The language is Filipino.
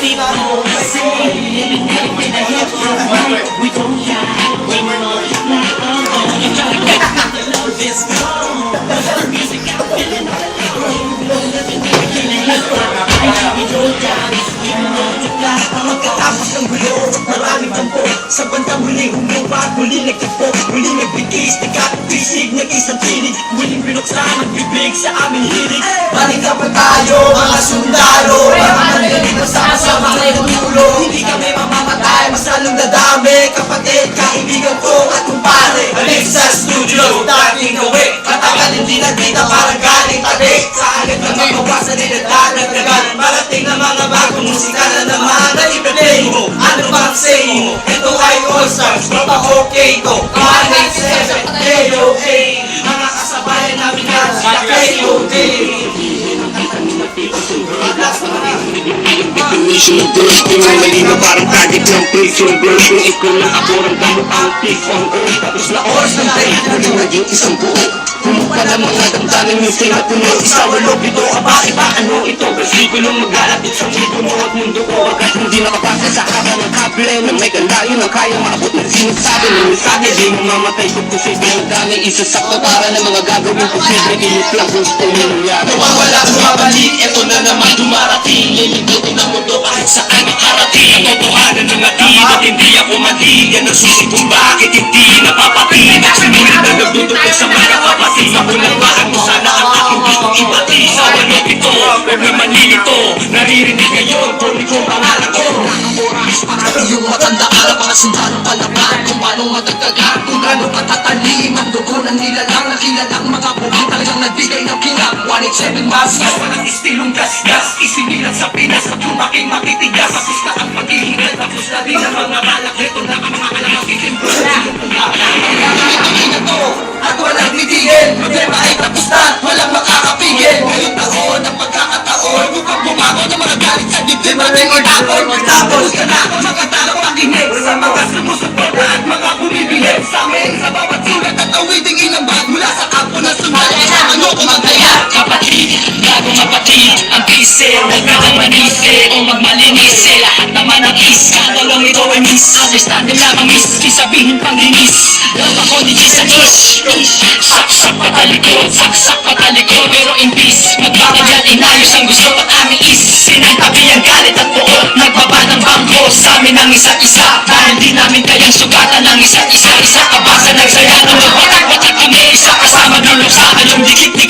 people say When the hip we don't hide We alone You try to get the love is gone The music I'm feeling all alone When the hip we don't die We multiply alone Pagkatapos ng gulo maraming Sa bandang huli humupa at muli nagtagpo ng isang tinig Muling binuksan ang bibig sa aming hilig. Balik pa tayo mga sundalo. Mga managaling magsama-sama ay ulo. Hindi kami mamamatay, mas lalong dadami. Kapatid, kaibigan ko at kumpare. Balik sa studio, dating gawi. Matagal hindi nagkita parang galing tabi. Sa agad na mabawasan niladanagdagan Parating na mga bagong musika na naman. Na i-play mo, ano bang say mo? Ito ay All-Stars, mapa okay to. 187 Definition of girls Kung ay malinaw parang target ng prison Girl, kung ikaw lang ako Ramdam mo ang peace on earth Tapos na oras ng tayo Naging naging isang buo. Pumupa ng mga damdamin yung sinapuno Isa walo pito ka ba iba ano ito? Versikulong maglalapit sa mundo mo at mundo ko. Agad hindi nakapasa sa haba ng kable Na may kandayo na kaya maabot ng sinasabi ng mensahe Di mo mamatay kung posible ang dami Isasakto para ng mga gagawin posible Init lang gusto mo nangyari Nawawala, bumabalik, eto na naman dumarating. Lilibutin ang mundo kahit saan Ang totohanan ng atin at hindi ako mali Yan ang susi kung bakit hindi napapatin Sinulit na nagdudukot sa mga kapatid Ako lang mahal mo sana ang aking gustong ibati Sa walo ito, huwag na manilito Naririnig ngayon, tuloy kong pangalan At iyong matandaan ang mga sundalong palaban Kung paano matagdagan, kung gano'ng katatalim Ang dugo ng nilalang na kilalang mga buhay Talagang nagbigay ng kinang 187 mas Walang istilong gasgas Isinilang sa Pinas at lumaking makitigas. Tapos na ang paghihintay Tapos na din ang mga balak Mukhang bumago ng mga galit sa dibdib Mating itapon, itapon ka na. Mga talo pakinig sa mga sumusuporta At mga bumibilig sa amin. Sa bawat sulat at awiting inambag Mula sa kampo na sundalo. Sama nyo kumagaya Kapatid, bagong kapatid Ang pise, huwag manisi O magmalinisi Lahat naman ang is Kadalong ito ay miss. Understand lamang miss. Di sabihin pang linis Love ako ni Jesus. Saksak patalikod Saksak patalikod. Pero in peace Magbabagyan inayos ang gusto Sinantabi ang galit at buot Nagbaba ng bangko. Sa amin ang isa't isa Dahil di namin kayang sugatan ang isa't isa. Isa kabasa ng saya Nung magwatak-watak kami Isa kasama dulog sa Yung dikit-dikit